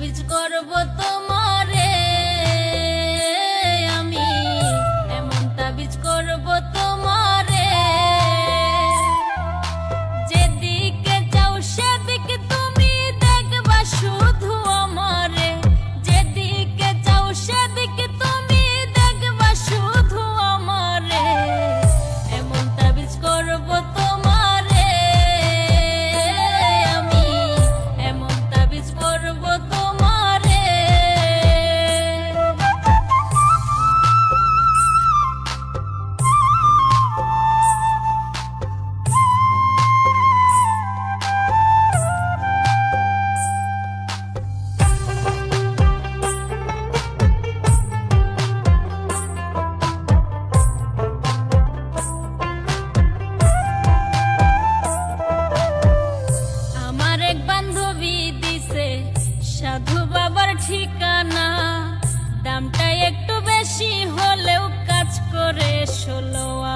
Beach করব তোমার ঠিকানা? দামটা একটু বেশি হলেও কাজ করে ষোলোয়া